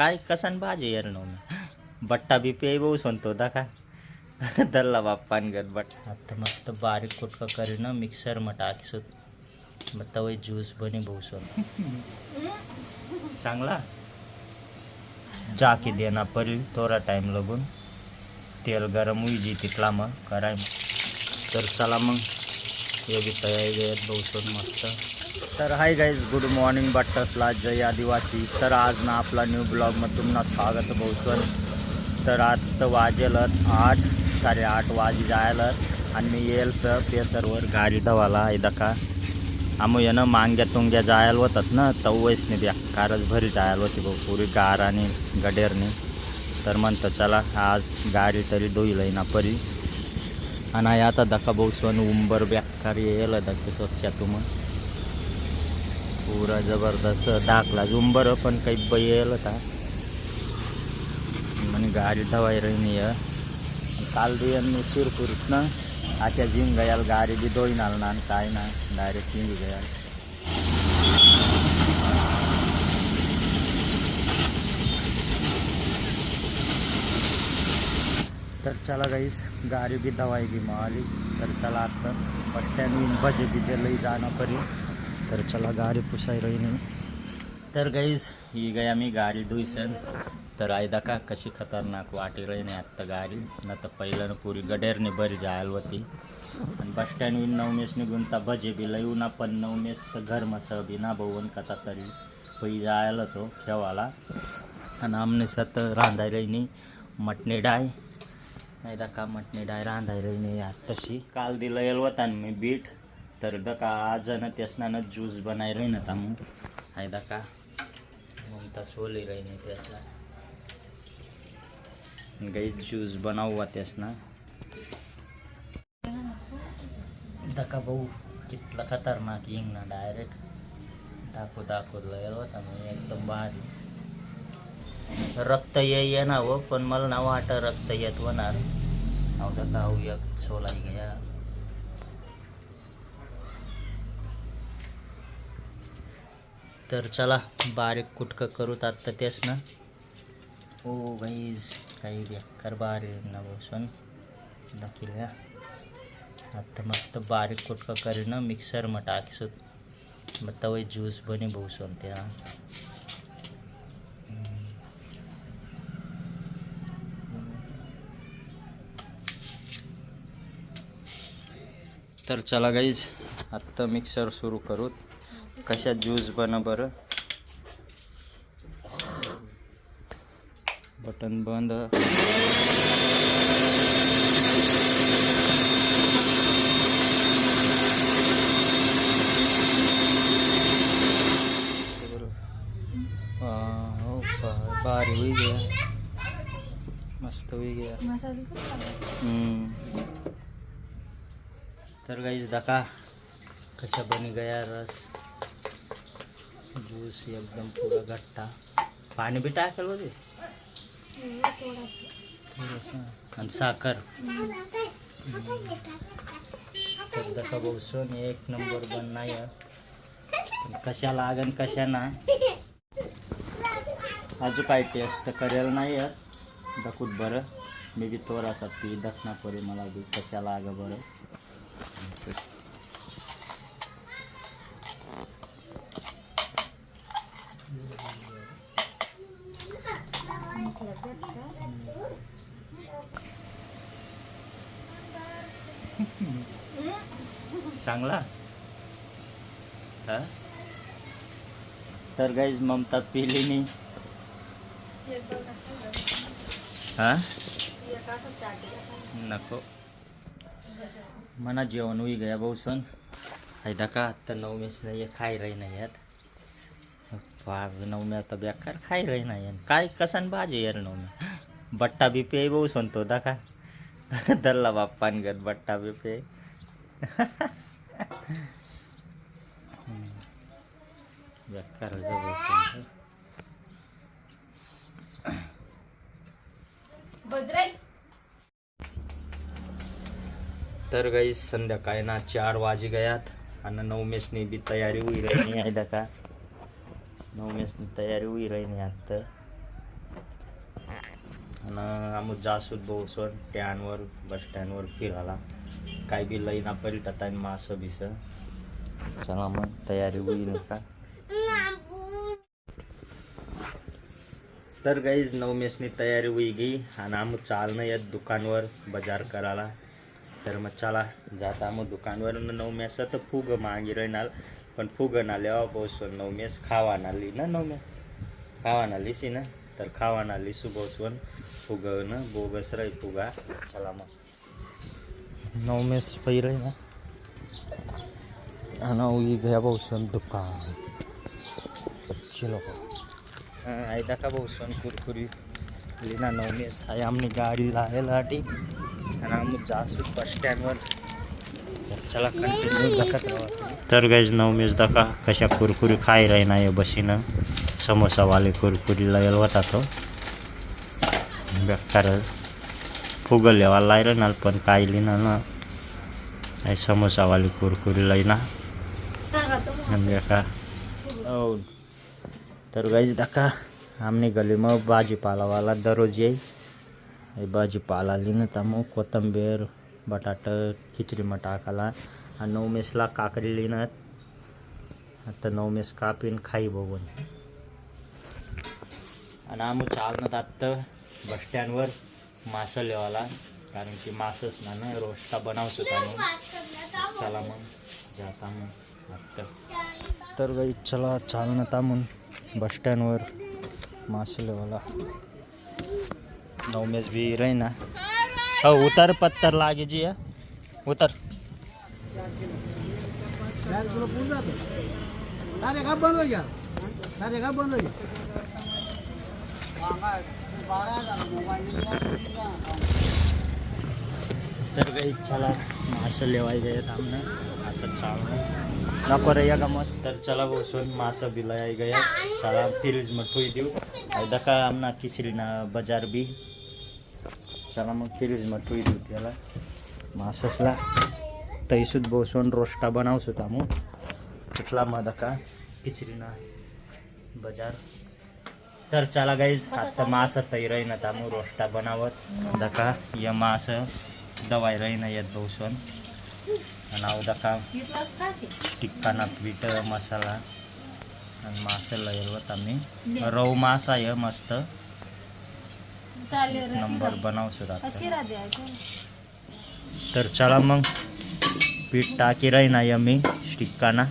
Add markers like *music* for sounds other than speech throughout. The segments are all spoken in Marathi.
काय कसान भाजी यार नवमी बट्टा बी पे भाऊ म्हणतो का दल्ला बाप्पान गत बट आता मस्त बारीक कुटका करीन मिक्सरमा टाकीसो मग तवय ज्यूस बनी भाऊ सोन चांगला? जाकी देना परी थोडा टाइम लागून. तेल गरम हुई जी तिथला मग कराय तर चला मग हे बी तर हाय गाईज गुड मॉर्निंग बट्टसला जय आदिवासी. तर आज ना आपला न्यू ब्लॉगमध्ये तुम्हाला स्वागत बहुसोन तर आज तर वाजेल आठ साडेआठ वाजे जायला. आणि मी येईल सर पेसरवर गाडी धवाला आहे दका आम्ही येणं मांग्या तुंग्या जायला होतात ना तवयस नाही द्या कारच भरी जायला होती भाऊ पुरी गार आणि गडेरनी. तर म्हणतं चला आज गाडी तरी धुईल ना परी. आणि आता दका भाऊ सण उंबर ब्याकार येईल दक्ष स्वच्छ तुम पुरा जबरदस्त दाखला उंबर पण काही बैल होता. म्हणे गाडी धवाई रही काल दिवस सुरकुरीत ना आता जिम गयाल गाडी बी दोन आल ना आणि काय ना डायरेक्ट जिम गयाल तर चला गाईस गाडी बी दवाई बी मिळाली तर चला आता पट्ट्याने भजे बिजे लई जाणं परी. तर चला गाडी पुसाई रहिनी. तर गाईज ही गई आम्ही गाडी धुईसन. तर आयदा का कशी खतरनाक वाटी रहिनी आत्ता गाडी. न तर पहिल्यानं पुरी गडेरने बरी जायला होती. आणि बस स्टँड विन नवमेश निघून तर भजे बी लई ना पण नवमेश तर घर मसं बी ना बघून कथा तरी पै जायला तो खेवाला. आणि आमने सत रांधाय रहिनी मटणे डाय. नाही का मटणे डाय रांधाय रहिनी तशी काल दिलं येल होता मी बीट. तर दका आज ना त्यासनं ज्यूस बनाय रही ना तामू हाय दका ममता सोली रही नाही त्यातला. गाई ज्यूस बनाववा त्यासनं. दका भाऊ कितला खतरनाक येईन ना डायरेक्ट दाखवू दाखवू लयल होता मग एकदम भारी. रक्त ये ये ना हो पण मला ना वाट रक्त येत होणार. अहो दका अहो एक सोलाई घ्या. तर चला बारीक कुटकं करूत आत्ता तेच ना. ओ गाईज काही बेकार बारीक ना बसून नकील आत्ता मस्त बारीक कुटकं करीन मिक्सरमा टाकीसोत. मग तवय ज्यूस बनी बसून त्या तर चला गाईज आत्ता मिक्सर सुरू करूत. कशा ज्यूस बन बरं? बटन बंद. वाह, बा- भारी हुई गया. मस्त हुई गया. हम्म. तर गाईज दका कशा बनी गया रस? ज्यूस एकदम पूरा गट्टा पाणी बी टाकेल होते थोडंसं. आणि साखर. तर दका बसून एक नंबर बन नाही पण कशा लागन कशा ना. अजून काय टेस्ट करेल नाही आहेत दखूत बरं. मी बी थोडासा पी दखना परी मला बी कशा लाग बरं. चांगला. हा? तर गाईज ममता पिली नाही हा? नको. मना जेवण होई गया भाऊ सण. फायदा का आता नवमेस नाही खाई रही नाही यात. नवमी आता बेकार खाई रही नाही. काय कसान भाजी यार नवमी बट्टा बी पे भाऊ म्हणतो दाखा दल्ला बाप्पान गत बट्टा बी पे *laughs* *laughs* बेकार तर गाई संध्याकाळी ना चार वाजे गयात. आणि नवमेशनी बी तयारी होई राहिली आहे का नवमेशनी तयारी होई राहिली आता. आणि आम्ही जासूत बोसोन स्टँडवर बस स्टँडवर फिरायला. काय बी लई ना पलटत आहे मासं बिस. चला मग तयारी होईल का? तर गाईज नवमेसनी तयारी होई गई आणि आम्ही चालणं येत दुकानवर बाजार करायला. तर मग चला जाता आम्ही दुकानवर. न नवमेस तर फुग मागी राहणार. पण फुग नाल्या बोसवन नवमेस खावा नाली ना नवमेस खावा नालीस ना? तर खावा नाली सुबोसवन फुग न बोगस राही फुगा. चला मग. नवमेस पहिरे ना. आणि उगी गया बोसवन दुकान. चलो. आई दाखा बोसवन कुरकुरी. लिना नवमेस आई आमनी गाडी लायलाटी आणि आम्ही जासू बस स्टँडवर. चला कंटिन्यू दाखत तर गाईज नवमेस दाखा कशा कुरकुरी खाई राही नाही बसीनं समोसावाले कुरकुरी लायल होता तो. बेकार फुगल लेवा लायर ना पण काय लिना ना. आई समोसावाली कुरकुरी लाईना बेकार. औ. तर गाईज दाखा आमने गलीमा भाजीपालावाला दररोज येई. हे भाजीपाला तर मग कोथिंबीर बटाटा खिचडीमा टाकाला आणि नवमेसला काकडी लिहिणं आता नवमेस कापीन खाई बघून. आणि आम्ही चालणं आत्ता बस स्टँडवर मासं लेवाला कारण की मासच ना ना रोस्टा बनवतो आम्ही चला मग जाता मग आत्ता तर गाई चला चालणं तामून बस स्टँडवर मासं लेवाला नवमेस भी रही ना हो उतर पत्थर लागे जी या उतर बंद हो गया बंद हो गया तर काही चला मासं लेवाय गए आमने आता चालणं नको रे या गमत. तर चला बसून मासं बिलाय गया चला फ्रीज में ठुई देऊ. एकदा का आमना किसरी ना बाजार बी चला मग फ्रीज में ठुई देऊ त्याला. माससला. तैसूत बसून रोस्टा बनावसो आमू. तिथला मग दका खिचडी बाजार. तर चला गाईज आता मास तै ना तामू रोस्टा बनावत. दका या मास दवाई राहीना येत बहुसन आणि अहो दका टिक्काना पीठ मसाला. आणि मास लयवत आम्ही. रव मास आहे मस्त. नंबर बनवसो तर चला मग पीठ टाकी राहीना मी टिक्काना.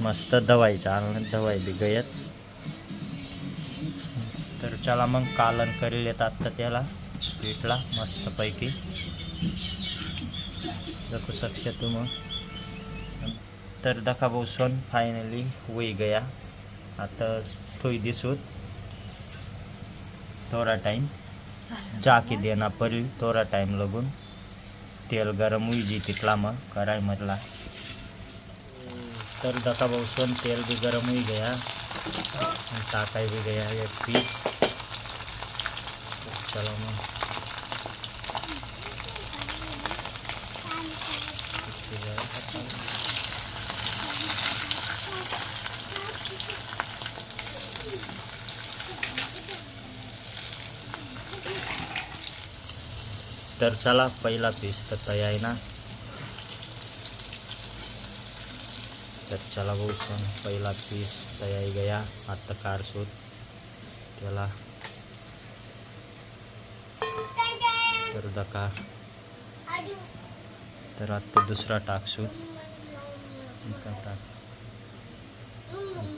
मस्त दवाईचा आणलं दवाई बी गयत. तर चला मग कालन करेल येतात तर त्याला पीठला मस्तपैकी. दाखवू शकशे तुम तर दखा बसून फायनली होई गया. आता थोई दिसूत थोड़ा टाइम जाके देना पडेल थोड़ा टाइम लगून. तेल गरम होई जी तिथला मग कराय मधला तर दखा बसून तेल भी गरम होई गया. टाकाय भी गया एक पीस चलो मग तर चला पहिला पीस तर तयार आहे ना तर चला भाऊ पण पहिला पीस तयार गया आता कार शोध त्याला तर दका तर आता दुसरा टाकसू इका टाक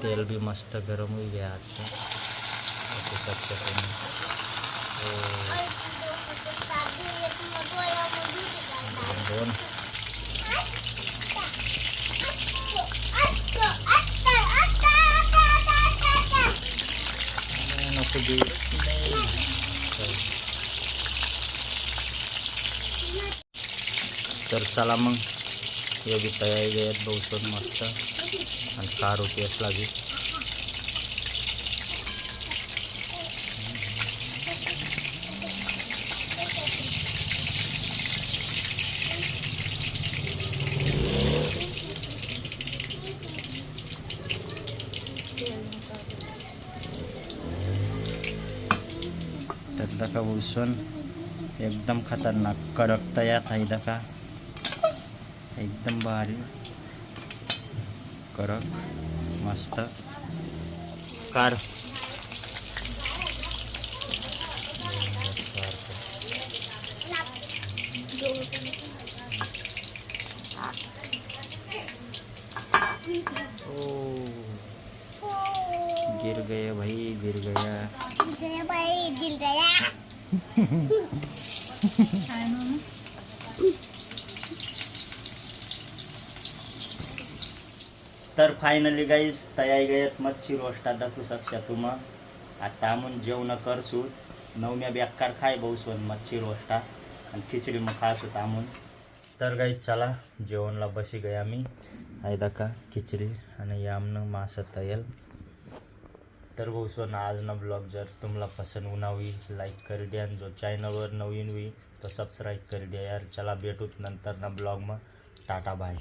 तेल भी मस्त गरम होई गया आता असं स्वच्छ करून. हो. दोन नको देऊ तर चला मग हे बी तयारी आहेत बहुसोन मस्त आणि कार होती असला बी तर दका भूषण एकदम खतरनाक कडक तयार आहे दका एकदम भारी. कडक मस्त. कार. ओ. गिर गए भाई गिर गया. बाई दिल गया. *laughs* तर फायनली गाईस तयारी गयत मच्छी रोस्ट दाखवू शकता तुम्हा आता आम्ही जेवण करसू. नवम्या बेकार खाय बहुसवन मच्छी रोस्टा आणि खिचडी मग खासू होता तर गाईस चला जेवणला बसी गय आम्ही आहे दका खिचडी आणि यामनं मास तयल तर बहुसवन आज ना ब्लॉग जर तुम्हाला पसंत उन्हावी लाईक कर द्या. आणि जो चॅनलवर नवीन होई तो सबस्क्राईब कर द्या यार. चला भेटूत नंतर ना ब्लॉग मग. Tata bye